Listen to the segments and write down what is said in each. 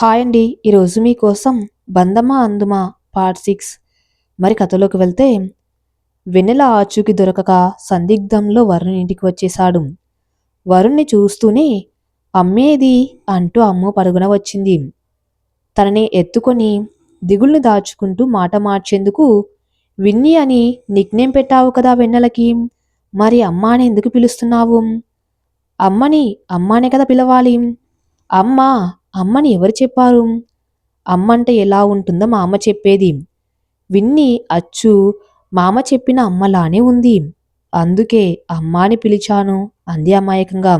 Hi అండి. ఈరోజు మీకోసం బందమా అందుమా పార్ట్ సిక్స్. మరి కథలోకి వెళ్తే వెన్నెల ఆచూకి దొరకక సందిగ్ధంలో వరుణ్ ఇంటికి వచ్చేశాడు. వరుణ్ణి చూస్తూనే అమ్మేది అంటూ అమ్మ పరుగున వచ్చింది. తనని ఎత్తుకొని దిగుల్ని దాచుకుంటూ మాట మార్చేందుకు విన్ని అని నిక్నేం పెట్టావు కదా వెన్నెలకి? మరి అమ్మ అని ఎందుకు పిలుస్తున్నావు? అమ్మని అమ్మానే కదా పిలవాలి? అమ్మా అమ్మని ఎవరు చెప్పారు? అమ్మంటే ఎలా ఉంటుందో మా అమ్మ చెప్పేది. విన్ని అచ్చు మామ చెప్పిన అమ్మలానే ఉంది. అందుకే అమ్మాని పిలిచాను అంది అమాయకంగా.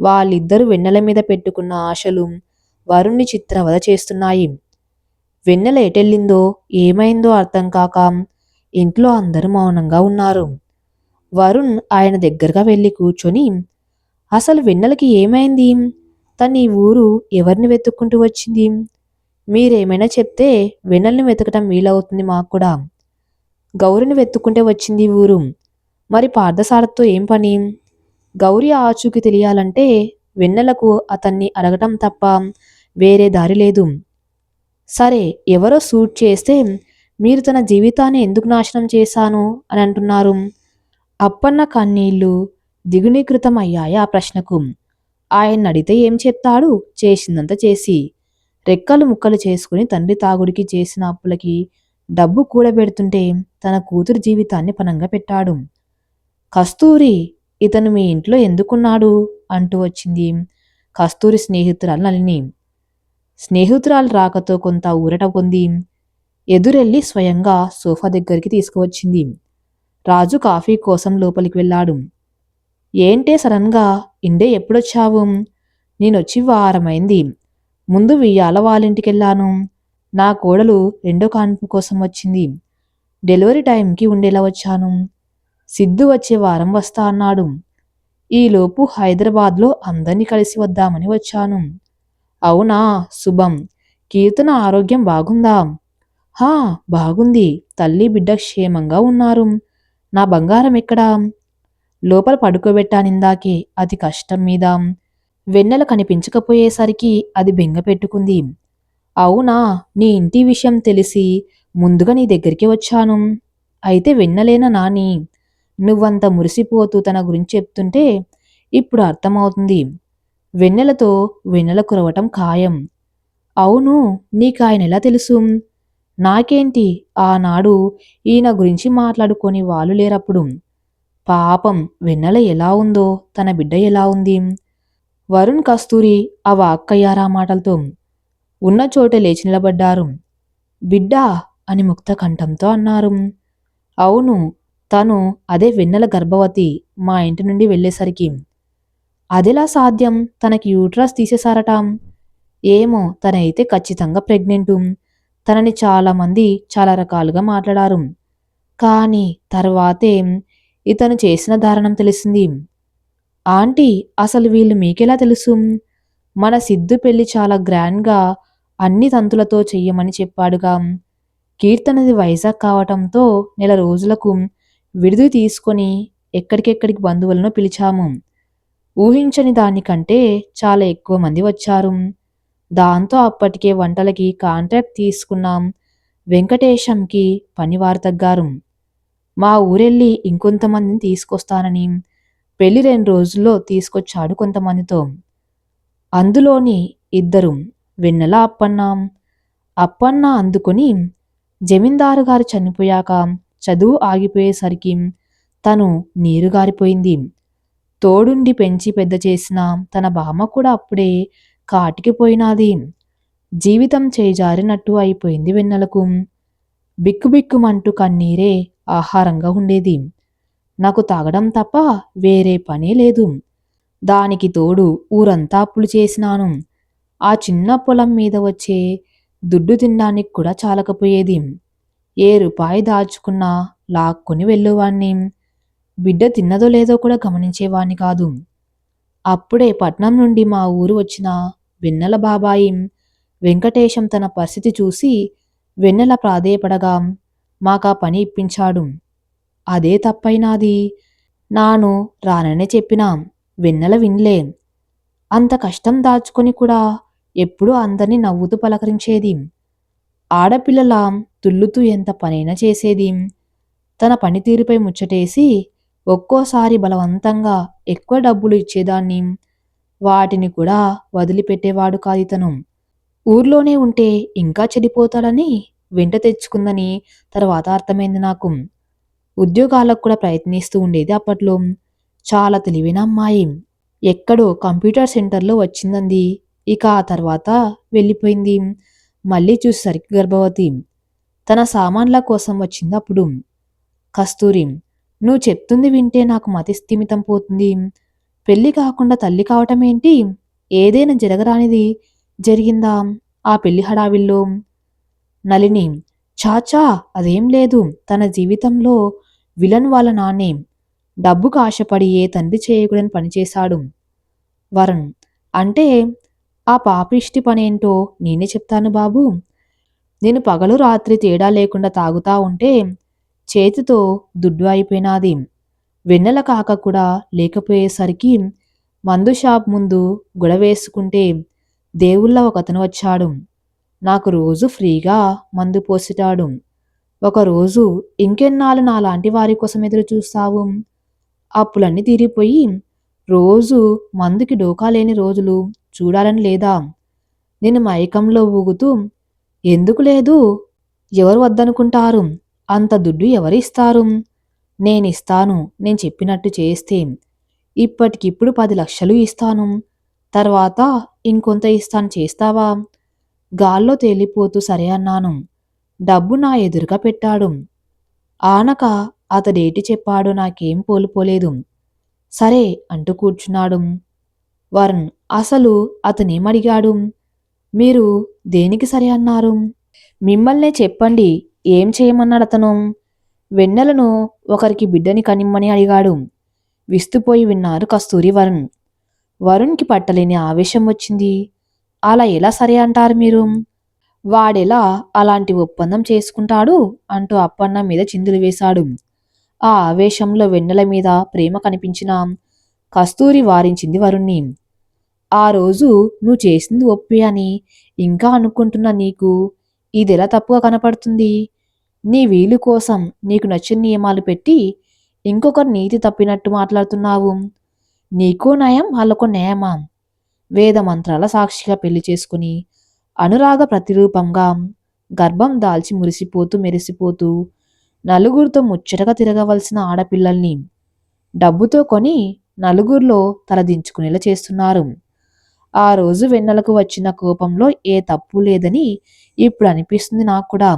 వాళ్ళిద్దరూ వెన్నెల మీద పెట్టుకున్న ఆశలు వరుణ్ణి చిత్రవద చేస్తున్నాయి. వెన్నెల ఎటెళ్ళిందో ఏమైందో అర్థం కాక ఇంట్లో అందరూ మౌనంగా ఉన్నారు. వరుణ్ ఆయన దగ్గరగా వెళ్ళి కూర్చొని అసలు వెన్నెలకి ఏమైంది? తను ఈ ఊరు ఎవరిని వెతుక్కుంటూ వచ్చింది? మీరేమైనా చెప్తే వెన్నెల్ని వెతకటం వీలవుతుంది మాకు కూడా. గౌరిని వెతుక్కుంటే వచ్చింది ఊరు. మరి పార్థసారథ్తో ఏం పని? గౌరి ఆచూకి తెలియాలంటే వెన్నెలకు అతన్ని అడగటం తప్ప వేరే దారి లేదు. సరే ఎవరో సూట్ చేస్తే మీరు తన జీవితాన్ని ఎందుకు నాశనం చేశాను అని అంటున్నారు. అప్పన్న కన్నీళ్ళు దిగునీకృతం అయ్యాయి ఆ ప్రశ్నకు. ఆయన అడిగితే ఏం చెప్తాడు? చేసిందంత చేసి. రెక్కలు ముక్కలు చేసుకుని తండ్రి తాగుడికి చేసిన అప్పులకి డబ్బు కూడబెడుతుంటే తన కూతురు జీవితాన్ని పనంగా పెట్టాడు. కస్తూరి ఇతను మీ ఇంట్లో ఎందుకున్నాడు? అంటూ వచ్చింది కస్తూరి స్నేహితురాలు నలిని స్నేహితురాలు రాకతో కొంత ఊరట పొంది ఎదురెళ్ళి స్వయంగా సోఫా దగ్గరికి తీసుకువచ్చింది. రాజు కాఫీ కోసం లోపలికి వెళ్ళాడు. ఏంటే సడన్గా ఇండే ఎప్పుడొచ్చావు? నేనొచ్చి వారమైంది. ముందు వియ్యాల వాళ్ళింటికెళ్ళాను. నా కోడలు రెండో కాన్పు కోసం వచ్చింది. డెలివరీ టైంకి ఉండేలా వచ్చాను. సిద్ధు వచ్చే వారం వస్తా అన్నాడు. ఈలోపు హైదరాబాద్లో అందరినీ కలిసి వద్దామని వచ్చాను. అవునా శుభం. కీర్తన ఆరోగ్యం బాగుందా? హా బాగుంది. తల్లి బిడ్డ క్షేమంగా ఉన్నారు. నా బంగారం ఎక్కడా? లోపల పడుకోబెట్టానిందాకే అది కష్టం మీద. వెన్నెల కనిపించకపోయేసరికి అది బెంగ పెట్టుకుంది. అవునా నీ ఇంటి విషయం తెలిసి ముందుగా నీ దగ్గరికి వచ్చాను. అయితే వెన్నలేన నాని? నువ్వంత మురిసిపోతూ తన గురించి చెప్తుంటే ఇప్పుడు అర్థమవుతుంది. వెన్నెలతో వెన్నెల కురవటం ఖాయం. అవును నీకు ఆయన ఎలా తెలుసు? నాకేంటి? ఆనాడు ఈయన గురించి మాట్లాడుకొని వాళ్ళు లేరప్పుడు. పాపం వెన్నెల ఎలా ఉందో తన బిడ్డ ఎలా ఉంది? వరుణ్ కస్తూరి ఆ వాక్కయ్యారా మాటలతో ఉన్న చోట లేచి నిలబడ్డారు. బిడ్డా అని ముక్త కంఠంతో అన్నారు. అవును తను అదే వెన్నెల గర్భవతి మా ఇంటి నుండి వెళ్ళేసరికి. అదెలా సాధ్యం? తనకి యూట్రస్ తీసేశారట. ఏమో తనైతే ఖచ్చితంగా ప్రెగ్నెంటు. తనని చాలామంది చాలా రకాలుగా మాట్లాడారు. కానీ తర్వాతేం ఇతను చేసిన దారుణం తెలిసింది. ఆంటీ అసలు వీళ్ళు మీకెలా తెలుసు? మన సిద్ధు పెళ్ళి చాలా గ్రాండ్గా అన్ని తంతులతో చెయ్యమని చెప్పాడుగా. కీర్తనది వైజాగ్ కావటంతో నెల రోజులకు విడుదల తీసుకొని ఎక్కడికెక్కడికి బంధువులను పిలిచాము. ఊహించని దానికంటే చాలా ఎక్కువ మంది వచ్చారు. దాంతో అప్పటికే వంటలకి కాంట్రాక్ట్ తీసుకున్నాం. వెంకటేశంకి పనివారు తగ్గారు. మా ఊరెళ్ళి ఇంకొంతమందిని తీసుకొస్తానని పెళ్ళి రెండు రోజుల్లో తీసుకొచ్చాడు కొంతమందితో. అందులోని ఇద్దరు వెన్నెల అప్పన్న. అప్పన్న అందుకొని జమీందారు గారు చనిపోయాక చదువు ఆగిపోయేసరికి తను నీరుగారిపోయింది తోడుండి పెంచి పెద్ద చేసిన తన బామ్మ కూడా అప్పుడే కాటికి పోయినాది. జీవితం చేజారినట్టు అయిపోయింది వెన్నెలకు. బిక్కుబిక్కుమంటూ కన్నీరే ఆహారంగా ఉండేది. నాకు తాగడం తప్ప వేరే పనే లేదు. దానికి తోడు ఊరంతా అప్పులు చేసినాను. ఆ చిన్న పొలం మీద వచ్చే దుడ్డు తినడానికి కూడా చాలకపోయేది. ఏ రూపాయి దాచుకున్నా లాక్కొని వెళ్ళేవాణ్ణి. బిడ్డ తిన్నదో లేదో కూడా గమనించేవాణ్ణి కాదు. అప్పుడే పట్నం నుండి మా ఊరు వచ్చిన వెన్నెల బాబాయి వెంకటేశం తన పరిస్థితి చూసి వెన్నెల ప్రాధేయపడగా మాకా పని ఇప్పించాడు. అదే తప్పైనాది. నాను రాననే చెప్పినా. వెన్నెల వినలే. అంత కష్టం దాచుకొని కూడా ఎప్పుడూ అందరినీ నవ్వుతూ పలకరించేది. ఆడపిల్లల తుల్లుతూ ఎంత పనైనా చేసేది. తన పనితీరుపై ముచ్చటేసి ఒక్కోసారి బలవంతంగా ఎక్కువ డబ్బులు ఇచ్చేదాన్ని. వాటిని కూడా వదిలిపెట్టేవాడు కాదితను ఊర్లోనే ఉంటే ఇంకా చెడిపోతాడని వెంట తెచ్చుకుందని తర్వాత అర్థమైంది నాకు. ఉద్యోగాలకు కూడా ప్రయత్నిస్తూ ఉండేది అప్పట్లో. చాలా తెలివైన అమ్మాయి. ఎక్కడో కంప్యూటర్ సెంటర్లో వచ్చిందంది. ఇక ఆ తర్వాత వెళ్ళిపోయింది. మళ్ళీ చూసేసరికి గర్భవతి. తన సామాన్ల కోసం వచ్చింది అప్పుడు కస్తూరి నువ్వు చెప్తుంది వింటే నాకు మతి స్థిమితం పోతుంది. పెళ్ళి కాకుండా తల్లి కావటం ఏంటి? ఏదైనా జరగరానిది జరిగిందా? ఆ పెళ్ళి హడావిల్లో నలిని చాచా అదేం లేదు. తన జీవితంలో విలన్ వాళ్ళ నాన్నే. డబ్బుకు ఆశపడి ఏ తండ్రి చేయకూడని పనిచేశాడు వరుణ్. అంటే ఆ పాపిష్టి పనేంటో నేనే చెప్తాను బాబు. నేను పగలు రాత్రి తేడా లేకుండా తాగుతా ఉంటే చేతితో దుడ్డు అయిపోయినాది. వెన్నెల కాక కూడా లేకపోయేసరికి మందు షాప్ ముందు గొడవేసుకుంటే దేవుళ్ళ ఒకతను వచ్చాడు. నాకు రోజు ఫ్రీగా మందు పోసిటాడు. ఒకరోజు ఇంకెన్నాళ్ళు నాలాంటి వారి కోసం ఎదురు చూస్తావు? అప్పులన్నీ తీరిపోయి రోజు మందుకి డోకా లేని రోజులు చూడాలని లేదా? నేను మైకంలో ఊగుతూ ఎందుకు లేదు? ఎవరు వద్దనుకుంటారు? అంత దుడ్డు ఎవరిస్తారు నేనిస్తాను నేను చెప్పినట్టు చేస్తే. ఇప్పటికిప్పుడు పది లక్షలు ఇస్తాను. తర్వాత ఇంకొంత ఇస్తాను చేస్తావా? గాల్లో తేలిపోతూ సరే అన్నాను. డబ్బు నా ఎదురుగా పెట్టాడు. ఆనక అతడేటి చెప్పాడో నాకేం పోలుపోలేదు. సరే అంటూ కూర్చున్నాడు. వరుణ్ అసలు అతనేమడిగాడు మీరు దేనికి సరే అన్నారు? మిమ్మల్నే చెప్పండి ఏం చేయమన్నాడు అతను? వెన్నెలను ఒకరికి బిడ్డని కనిమ్మని అడిగాడు. విస్తుపోయి విన్నారు కస్తూరి వరుణ్. వరుణ్కి పట్టలేని ఆవేశం వచ్చింది. అలా ఎలా సరే అంటారు మీరు? వాడెలా అలాంటి ఒప్పందం చేసుకుంటాడు అంటూ అప్పన్న మీద చిందులు వేశాడు. ఆ ఆవేశంలో వెన్నెల మీద ప్రేమ కనిపించిన కస్తూరి వారించింది వరుణ్ణి. ఆ రోజు నువ్వు చేసింది ఒప్పి అని ఇంకా అనుకుంటున్న నీకు ఇదెలా తప్పుగా కనపడుతుంది? నీ వీలు కోసం నీకు నచ్చిన నియమాలు పెట్టి ఇంకొకరు నీతి తప్పినట్టు మాట్లాడుతున్నావు. నీకో నయం వాళ్ళకో నయమా వేద మంత్రాల సాక్షిగా పెళ్ళి చేసుకుని అనురాగ ప్రతిరూపంగా గర్భం దాల్చి మురిసిపోతూ మెరిసిపోతూ నలుగురితో ముచ్చటగా తిరగవలసిన ఆడపిల్లల్ని డబ్బుతో కొని నలుగురిలో తలదించుకునేలా చేస్తున్నారు. ఆ రోజు వెన్నెలకు వచ్చిన కోపంలో ఏ తప్పు లేదని ఇప్పుడు అనిపిస్తుంది నాకు కూడా.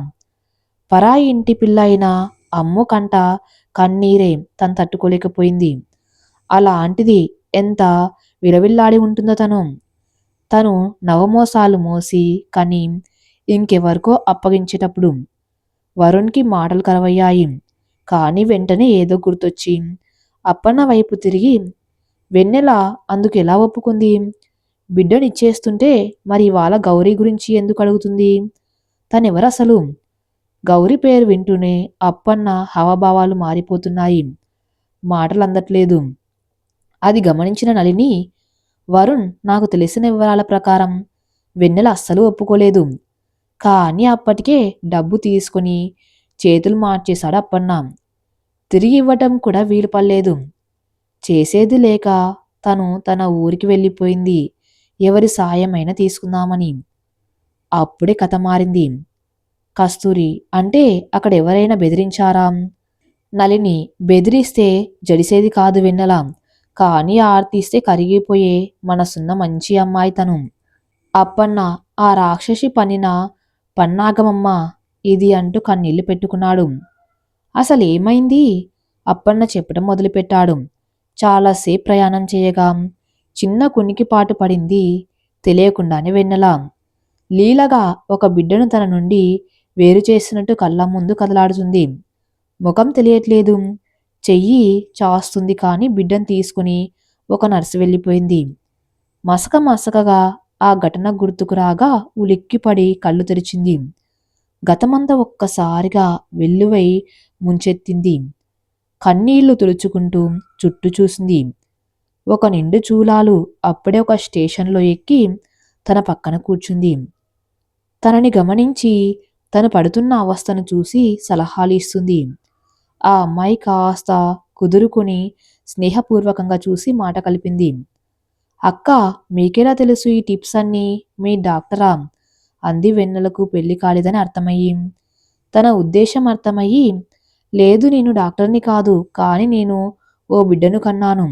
పరాయి ఇంటి పిల్ల అయినా అమ్ము కంట కన్నీరే తను తట్టుకోలేకపోయింది. అలాంటిది ఎంత విలవిల్లాడి ఉంటుందో తను. తను నవమోసాలు మోసి కని ఇంకెవరికో అప్పగించేటప్పుడు వరుణ్కి మాటలు కరవయ్యాయి కానీ వెంటనే ఏదో గుర్తొచ్చి అప్పన్న వైపు తిరిగి వెన్నెల అందుకు ఎలా ఒప్పుకుంది? బిడ్డనిచ్చేస్తుంటే మరి ఇవాళ గౌరీ గురించి ఎందుకు అడుగుతుంది? తనెవరు అసలు గౌరీ పేరు వింటూనే అప్పన్న హావభావాలు మారిపోతున్నాయి. మాటలు అందట్లేదు అది గమనించిన నలిని వరుణ్ నాకు తెలిసిన వివరాల ప్రకారం వెన్నెల అస్సలు ఒప్పుకోలేదు. కానీ అప్పటికే డబ్బు తీసుకుని చేతులు మార్చేశాడు అప్పన్న. తిరిగి ఇవ్వటం కూడా వీలు పడలేదు. చేసేది లేక తను తన ఊరికి వెళ్ళిపోయింది. ఎవరి సాయమైనా తీసుకుందామని. అప్పుడే కథ మారింది. కస్తూరి అంటే అక్కడ ఎవరైనా బెదిరించారా? నలిని బెదిరిస్తే జడిసేది కాదు వెన్నెలా. కానీ ఆర్తిస్తే కరిగిపోయే మనసున్న మంచి అమ్మాయి తను అప్పన్న ఆ రాక్షసి పనిన పన్నాగమమ్మ ఇది అంటూ కన్నీళ్ళు పెట్టుకున్నాడు. అసలేమైంది? అప్పన్న చెప్పడం మొదలుపెట్టాడు. చాలాసేపు ప్రయాణం చేయగా చిన్న కునికిపాటు పడింది తెలియకుండానే వెన్నెలా. లీలగా ఒక బిడ్డను తన నుండి వేరు చేసినట్టు కళ్ళ ముందు కదలాడుతుంది. ముఖం తెలియట్లేదు. చెయ్యి చాస్తుంది కానీ బిడ్డను తీసుకుని ఒక నర్సు వెళ్ళిపోయింది. మసక మసకగా ఆ ఘటన గుర్తుకు రాగా ఉలిక్కిపడి కళ్ళు తెరిచింది. గతమంతా ఒక్కసారిగా వెల్లువై ముంచెత్తింది. కన్నీళ్ళు తుడుచుకుంటూ చుట్టూ చూసింది. ఒక నిండు చూలాలు అప్పుడే ఒక స్టేషన్లో ఎక్కి తన పక్కన కూర్చుంది. తనని గమనించి తను పడుతున్న అవస్థను చూసి సలహాలు ఇస్తుంది. ఆ అమ్మాయి కాస్త కుదురుకుని స్నేహపూర్వకంగా చూసి మాట కలిపింది. అక్క మీకెలా తెలుసు ఈ టిప్స్ అన్నీ? మీ డాక్టరా అంది వెన్నెలకు పెళ్ళి కాలేదని అర్థమయ్యి. తన ఉద్దేశం అర్థమయ్యి లేదు నేను డాక్టర్ని కాదు కానీ నేను ఓ బిడ్డను కన్నాను.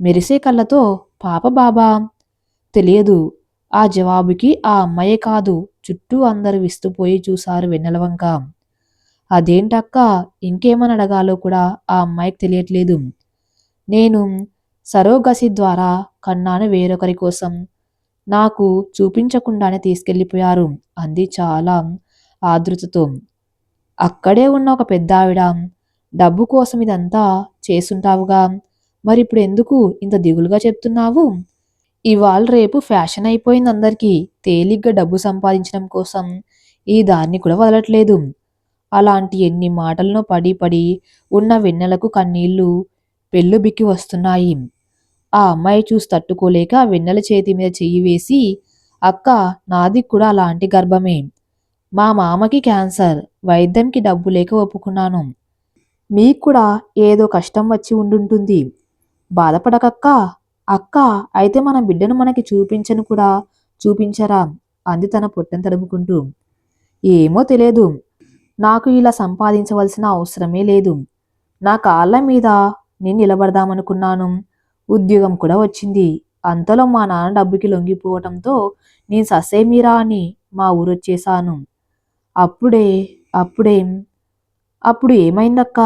మెరిసే కళ్ళతో పాప బాబా. తెలియదు ఆ జవాబుకి ఆ అమ్మాయే కాదు చుట్టూ అందరూ విస్తుపోయి చూశారు వెన్నెలవంక అదేంటక్క? ఇంకేమని అడగాలో కూడా ఆ అమ్మాయికి తెలియట్లేదు. నేను సరోగసి ద్వారా కన్నాను వేరొకరి కోసం. నాకు చూపించకుండానే తీసుకెళ్ళిపోయారు అంది చాలా ఆదృతతో. అక్కడే ఉన్న ఒక పెద్ద ఆవిడ డబ్బు కోసం ఇదంతా చేసుంటావుగా మరి ఇప్పుడు ఎందుకు ఇంత దిగులుగా చెప్తున్నావు? ఇవాళ రేపు ఫ్యాషన్ అయిపోయింది అందరికీ. తేలిగ్గా డబ్బు సంపాదించడం కోసం ఈ దాన్ని కూడా వదలట్లేదు. అలాంటి ఎన్ని మాటలను పడి పడి ఉన్న వెన్నెలకు కన్నీళ్ళు పెళ్ళుబిక్కి వస్తున్నాయి. ఆ అమ్మాయి చూసి తట్టుకోలేక వెన్నెల చేతి మీద చెయ్యి వేసి అక్క నాది కూడా అలాంటి గర్భమే. మా మామకి క్యాన్సర్ వైద్యంకి డబ్బు లేక ఒప్పుకున్నాను. మీకు కూడా ఏదో కష్టం వచ్చి ఉండుంటుంది. బాధపడకక్క. అక్క అయితే మన బిడ్డను మనకి చూపించను కూడా చూపించరా? అంది తన పొట్టను తడుముకుంటూ. ఏమో తెలియదు. నాకు ఇలా సంపాదించవలసిన అవసరమే లేదు. నా కాళ్ళ మీద నేను నిలబడదామనుకున్నాను. ఉద్యోగం కూడా వచ్చింది. అంతలో మా నాన్న డబ్బుకి లొంగిపోవటంతో నేను ససేమీరా అని మా ఊరొచ్చేశాను. అప్పుడే అప్పుడే అప్పుడు ఏమైందక్క?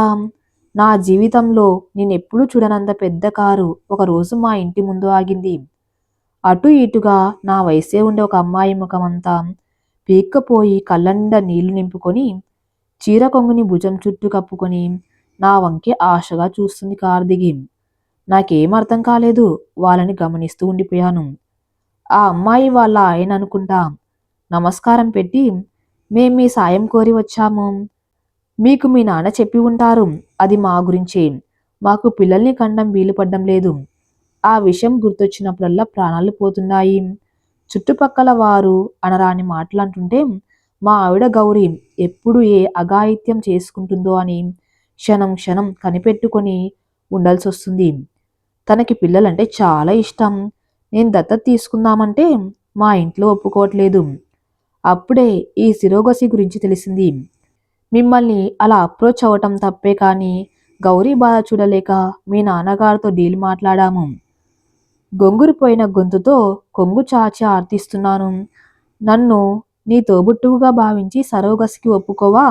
నా జీవితంలో నేను ఎప్పుడూ చూడనంత పెద్ద కారు ఒకరోజు మా ఇంటి ముందు ఆగింది. అటు ఇటుగా నా వయసే ఉండే ఒక అమ్మాయి ముఖమంతా పీక్కపోయి కళ్ళ నిండా నీళ్ళు నింపుకొని చీర కొంగుని భుజం చుట్టూ కప్పుకొని నా వంకే ఆశగా చూస్తుంది కారు దిగి నాకేం అర్థం కాలేదు వాళ్ళని గమనిస్తూ ఉండిపోయాను. ఆ అమ్మాయి వాళ్ళ ఆయన అనుకుంటా నమస్కారం పెట్టి మేం మీ సాయం కోరి వచ్చాము. మీకు మీ నాన్న చెప్పి ఉంటారు అది మా గురించే. మాకు పిల్లల్ని కండం వీలుపడడం లేదు. ఆ విషయం గుర్తొచ్చినప్పుడల్లా ప్రాణాలు పోతున్నాయి. చుట్టుపక్కల వారు అనరాని మాటలంటుంటే మా ఆవిడ గౌరీ ఎప్పుడు ఏ అఘాయిత్యం చేసుకుంటుందో అని క్షణం క్షణం కనిపెట్టుకొని ఉండాల్సి వస్తుంది తనకి పిల్లలంటే చాలా ఇష్టం. నేను దత్తత తీసుకుందామంటే మా ఇంట్లో ఒప్పుకోవట్లేదు. అప్పుడే ఈ శిరోగసి గురించి తెలిసింది. మిమ్మల్ని అలా అప్రోచ్ అవ్వటం తప్పే కానీ గౌరీ బాధ చూడలేక మీ నాన్నగారితో డీల్ మాట్లాడాము. గొంగురిపోయిన గొంతుతో కొంగు చాచి ఆర్తిస్తున్నాను. నన్ను నీ తోబుట్టువుగా భావించి సరోగసికి ఒప్పుకోవా?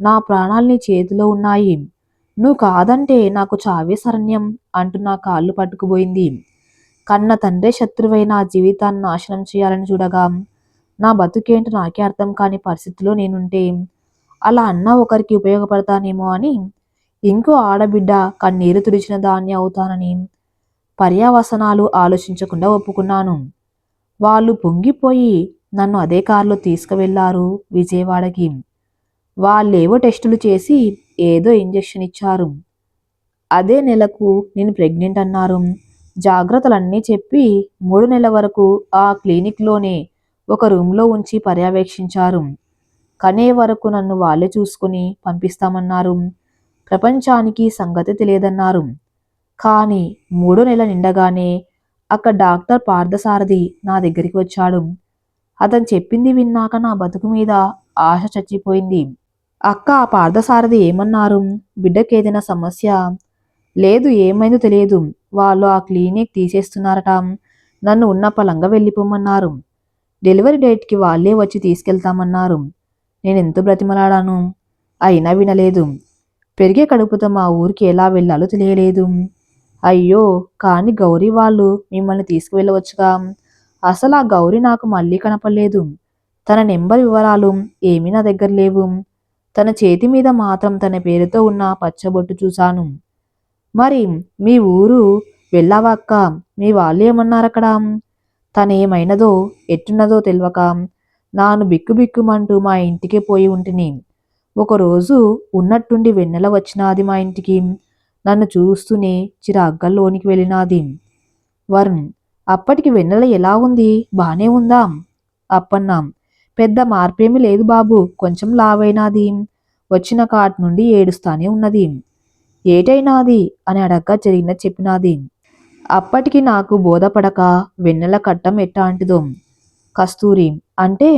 నా ప్రాణాల్ని చేతిలో ఉన్నాయి. నువ్వు కాదంటే నాకు చావే శరణ్యం అంటూ నా కాళ్ళు పట్టుకుపోయింది. కన్న తండ్రే శత్రువై నా జీవితాన్ని నాశనం చేయాలని చూడగా నా బతుకేంటో నాకే అర్థం కాని పరిస్థితిలో నేనుంటే అలా అన్న ఒకరికి ఉపయోగపడతానేమో అని ఇంకో ఆడబిడ్డ కన్నీరు తుడిచిన దాన్ని అవుతానని పర్యావసనాలు ఆలోచించకుండా ఒప్పుకున్నాను. వాళ్ళు పొంగిపోయి నన్ను అదే కారులో తీసుకువెళ్ళారు విజయవాడకి వాళ్ళేవో టెస్టులు చేసి ఏదో ఇంజెక్షన్ ఇచ్చారు. అదే నెలకు నేను ప్రెగ్నెంట్ అన్నారు. జాగ్రత్తలన్నీ చెప్పి మూడు నెలల వరకు ఆ క్లినిక్లోనే ఒక రూమ్లో ఉంచి పర్యవేక్షించారు. కనే వరకు నన్ను వాళ్ళే చూసుకుని పంపిస్తామన్నారు. ప్రపంచానికి సంగతి తెలియదన్నారు. కానీ మూడో నెల నిండగానే అక్కడ డాక్టర్ పార్థసారథి నా దగ్గరికి వచ్చాడు. అతను చెప్పింది విన్నాక నా బతుకు మీద ఆశ చచ్చిపోయింది. అక్క ఆ పార్థసారథి ఏమన్నారు? బిడ్డకి ఏదైనా సమస్య? లేదు ఏమైందో తెలియదు. వాళ్ళు ఆ క్లినిక్ తీసేస్తున్నారట. నన్ను ఉన్న పలంగా వెళ్ళిపోమన్నారు. డెలివరీ డేట్కి వాళ్ళే వచ్చి తీసుకెళ్తామన్నారు. నేను ఎంత బ్రతిమలాడాను? అయినా వినలేదు. పెరిగే కడుపుతో మా ఊరికి ఎలా వెళ్ళాలో తెలియలేదు. అయ్యో కానీ గౌరీ వాళ్ళు మిమ్మల్ని తీసుకువెళ్ళవచ్చుగా? అసలు ఆ గౌరీ నాకు మళ్ళీ కనపడలేదు. తన నెంబర్ వివరాలు ఏమీ నా దగ్గర లేవు. తన చేతి మీద మాత్రం తన పేరుతో ఉన్న పచ్చబొట్టు చూశాను. మరి మీ ఊరు వెళ్ళావక్క మీ వాళ్ళు ఏమన్నారక్కడ తనేమైనదో ఎట్టున్నదో తెలియక నాను బిక్కుబిక్కుమంటూ మా ఇంటికి పోయి ఉంటిని. ఒకరోజు ఉన్నట్టుండి వెన్నెల వచ్చినాది మా ఇంటికి. నన్ను చూస్తూనే చిరాగ్గల్లోనికి వెళ్ళినాది. వరుణ్ అప్పటికి వెన్నెల ఎలా ఉంది? బానే ఉందాం? అప్పన్నాం. పెద్ద మార్పేమి లేదు బాబు కొంచెం లావైనాది. వచ్చిన కాట్ నుండి ఏడుస్తానే ఉన్నది. ఏటైనాది? అని అడగ్గా జరిగిన చెప్పినాది. అప్పటికి నాకు బోధపడక వెన్నెల కట్టం ఎట్టాంటిదో కస్తూరి అంటే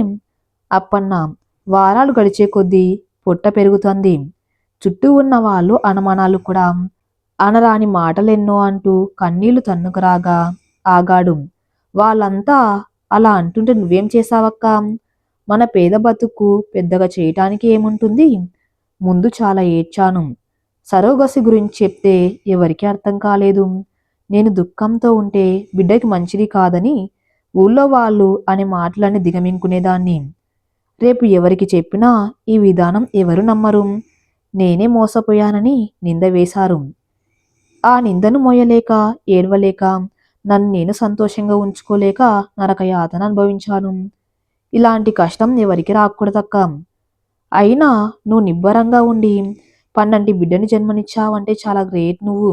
అప్పన్నాం. వారాలు గడిచే కొద్దీ పొట్ట పెరుగుతుంది. చుట్టూ ఉన్న వాళ్ళు అనుమానాలు కూడా అనరాని మాటలెన్నో అంటూ కన్నీళ్ళు తన్నుకురాగా ఆగాడు. వాళ్ళంతా అలా అంటుంటే నువ్వేం చేశావక్క? మన పేద బతుకు పెద్దగా చేయటానికి ఏముంటుంది? ముందు చాలా ఏడ్చాను. సరోగసి గురించి చెప్తే ఎవరికీ అర్థం కాలేదు. నేను దుఃఖంతో ఉంటే బిడ్డకి మంచిది కాదని ఊళ్ళో వాళ్ళు అనే మాటలని దిగమింకునేదాన్ని రేపు ఎవరికి చెప్పినా ఈ విధానం ఎవరు నమ్మరు. నేనే మోసపోయానని నింద వేశారు. ఆ నిందను మోయలేక ఏడవలేక నన్ను నేను సంతోషంగా ఉంచుకోలేక నరక యాతన అనుభవించాను. ఇలాంటి కష్టం ఎవరికి రాకూడదక్క? అయినా నువ్వు నిబ్బరంగా ఉండి పన్నంటి బిడ్డని జన్మనిచ్చావంటే చాలా గ్రేట్ నువ్వు.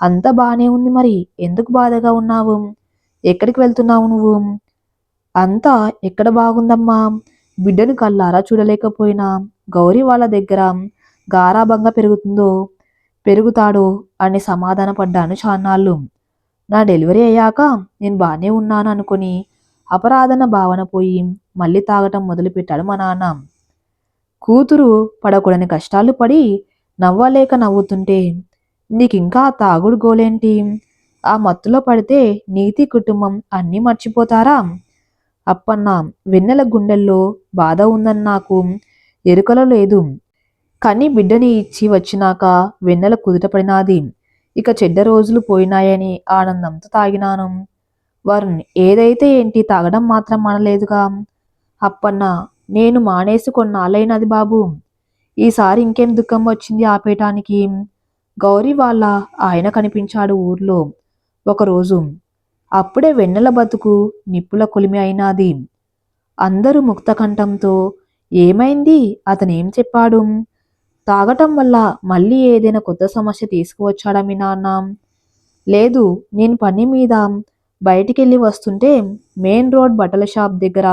అంత బాగానే ఉంది మరి ఎందుకు బాధగా ఉన్నావు? ఎక్కడికి వెళ్తున్నావు నువ్వు? అంతా ఎక్కడ బాగుందమ్మా? బిడ్డను కల్లారా చూడలేకపోయినా గౌరీ వాళ్ళ దగ్గర గారాభంగా పెరుగుతుందో పెరుగుతాడో అని సమాధాన పడ్డాను చాన్నాళ్ళు. నా డెలివరీ అయ్యాక నేను బాగానే ఉన్నాను అనుకుని అపరాధన భావన పోయి మళ్ళీ తాగటం మొదలుపెట్టాడు మా నాన్న. కూతురు పడకూడని కష్టాలు పడి నవ్వలేక నవ్వుతుంటే నీకింకా ఇంకా తాగుడు గోలేంటి? ఆ మత్తులో పడితే నీతి కుటుంబం అన్నీ మర్చిపోతారా? అప్పన్న వెన్నెల గుండెల్లో బాధ ఉందని నాకు ఎరుకలో లేదు. కానీ బిడ్డని ఇచ్చి వచ్చినాక వెన్నెల కుదుటపడినాది ఇక చెడ్డ రోజులు పోయినాయని ఆనందంతో తాగినాను. వరుణ్ ఏదైతే ఏంటి తాగడం మాత్రం మానలేదుగా. అప్పన్న నేను మానేసి కొన్నాళ్ళైనది బాబు. ఈసారి ఇంకేం దుఃఖం వచ్చింది ఆపేయటానికి గౌరీ వాళ్ళ ఆయన కనిపించాడు ఊర్లో. ఒకరోజు అప్పుడే వెన్నెల బతుకు నిప్పుల కొలిమి అయినాది. అందరూ ముక్తకంఠంతో ఏమైంది? అతనేం చెప్పాడు? తాగటం వల్ల మళ్ళీ ఏదైనా కొత్త సమస్య తీసుకువచ్చాడా మీ నాన్న? లేదు నేను పని మీద బయటికెళ్ళి వస్తుంటే మెయిన్ రోడ్ బట్టల షాప్ దగ్గర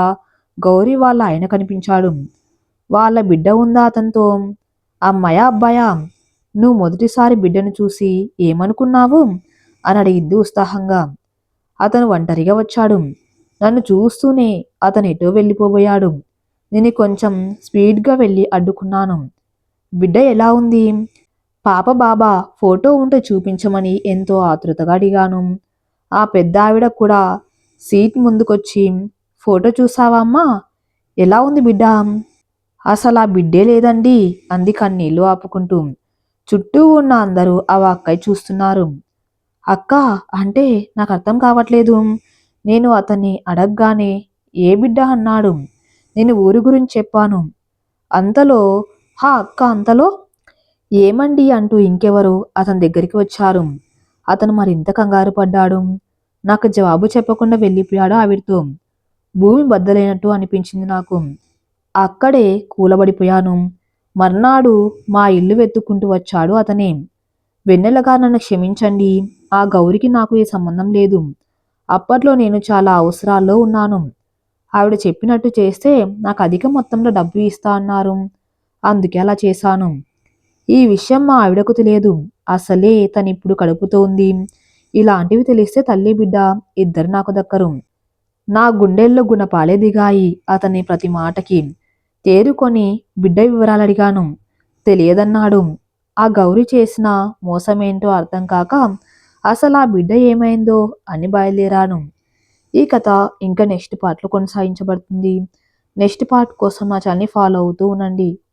గౌరీ వాళ్ళ ఆయన కనిపించాడు. వాళ్ళ బిడ్డ ఉందా అతనితో? అమ్మాయా అబ్బాయా? నువ్వు మొదటిసారి బిడ్డను చూసి ఏమనుకున్నావు? అని అడిగింది ఉత్సాహంగా. అతను ఒంటరిగా వచ్చాడు. నన్ను చూస్తూనే అతను ఎటో వెళ్ళిపోబోయాడు. నేను కొంచెం స్పీడ్గా వెళ్ళి అడ్డుకున్నాను. బిడ్డ ఎలా ఉంది? పాప బాబా ఫోటో ఉంటే చూపించమని ఎంతో ఆతృతగా అడిగాను. ఆ పెద్ద ఆవిడ కూడా సీట్ ముందుకొచ్చి ఫోటో చూసావా అమ్మా? ఎలా ఉంది బిడ్డ? అసలు ఆ బిడ్డే లేదండి అంది కన్నీళ్ళు ఆపుకుంటూ. చుట్టూ ఉన్న అందరూ ఆ అక్కయ్య చూస్తున్నారు. అక్క అంటే నాకు అర్థం కావట్లేదు. నేను అతన్ని అడగగానే ఏ బిడ్డ? అన్నాడు. నేను ఊరి గురించి చెప్పాను. అంతలో హా అక్క అంతలో? ఏమండి అంటూ ఇంకెవరు? అతని దగ్గరికి వచ్చారు. అతను మరింత కంగారు పడ్డాడు. నాకు జవాబు చెప్పకుండా వెళ్ళిపోయాడు ఆవిడతో. భూమి బద్దలైనట్టు అనిపించింది నాకు. అక్కడే కూలబడిపోయాను. మర్నాడు మా ఇల్లు వెతుక్కుంటూ వచ్చాడు అతనే. వెన్నెలగా నన్ను క్షమించండి. ఆ గౌరికి నాకు ఏ సంబంధం లేదు. అప్పట్లో నేను చాలా అవసరాల్లో ఉన్నాను. ఆవిడ చెప్పినట్టు చేస్తే నాకు అధిక మొత్తంలో డబ్బు ఇస్తా అన్నారు. అందుకే అలా చేశాను. ఈ విషయం మా ఆవిడకు తెలియదు. అసలే తను ఇప్పుడు కడుపుతో ఉంది ఇలాంటివి తెలిస్తే తల్లి బిడ్డ ఇద్దరు నాకు దక్కరు నా గుండెల్లో గుణపాలే దిగాయి అతని ప్రతి మాటకి. తేరుకొని బిడ్డ వివరాలు అడిగాను. తెలియదన్నాడు. ఆ గౌరి చేసిన మోసమేంటో అర్థం కాక అసలు ఆ బిడ్డ ఏమైందో? అని బయలుదేరాను. ఈ కథ ఇంకా నెక్స్ట్ పార్ట్లో కొనసాగించబడుతుంది. నెక్స్ట్ పార్ట్ కోసం నా ఛానల్ని ఫాలో అవుతూ ఉండండి.